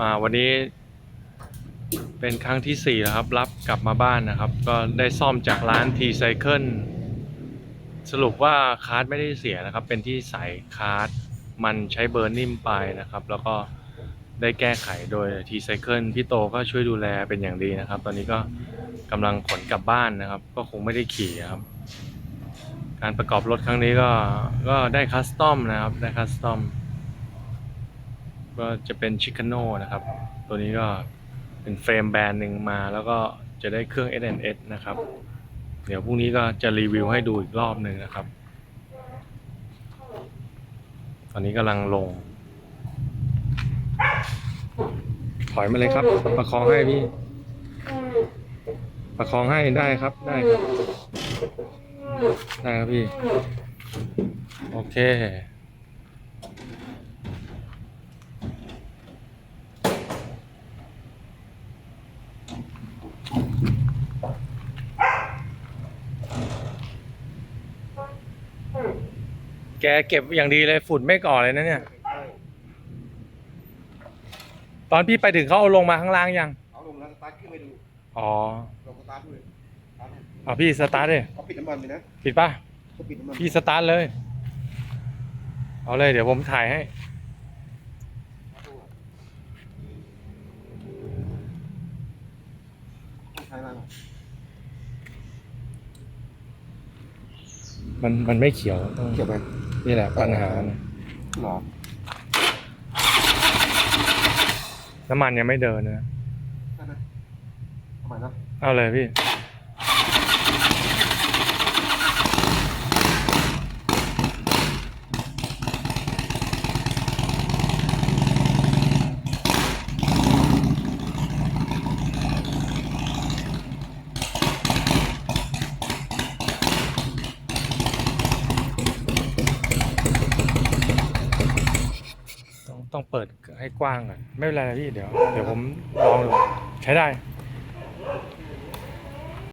อ่าวันนี้เป็นครั้งที่สี่แล้วครับ รับกลับมาบ้านนะครับ ก็ได้ซ่อมจากร้าน T Cycle สรุปว่าคาร์ดไม่ได้เสียนะครับ เป็นที่ใส่คาร์ดมันใช้เบอร์นิ่มไปนะครับ แล้วก็ได้แก้ไขโดย T Cycle พี่โตก็ช่วยดูแลเป็นอย่างดีนะครับ ตอนนี้ก็กำลังขนกลับบ้านนะครับ ก็คงไม่ได้ขี่ครับ การประกอบรถครั้งนี้ก็ก็ได้คัสตอมนะครับ ได้คัสตอม ก็จะเป็นชิค a โน่นะครับ ตัวนี้ก็เป็นเฟรมแบรนด์หนึ่งมา แล้วก็จะได้เครื่อง SNS นะครับ เดี๋ยวพรุ่งนี้ก็จะรีวิวให้ดูอีกรอบหนึ่งนะครับ ตอนนี้กำลังลง ถอยมาเลยครับ ประคองให้พี่ ประคองให้ได้ครับได้ครับ ได้ครับพี่ โอเค แกเก็บอย่างดีเลยฝุ่นไม่ก่อเลยนะเนี่ย ตอนพี่ไปถึงเขาเอาลงมาข้างล่างยัง เอาลงแล้วสตาร์ทขึ้นไปดูอ๋อลองสตาร์ทด้วยสตาร์ทเอาพี่สตาร์ทเลยเขาปิดน้ำมันไปนะปิดป่ะ เขาปิดน้ำมันพี่สตาร์ทเลย เอาเลยเดี๋ยวผมถ่ายให้ต้องใช้อะไรหรอมันมันไม่เขียวต้องเกี่ยวไหม นี่แหละปัญหานะหรอน้ำมันยังไม่เดินนะใช่ไหมทำไมนะ เอาเลยพี่ ต้องเปิดให้กว้างก่อนไม่เป็นไรนะพี่เดี๋ยว เดี๋ยวผมลองดูใช้ได้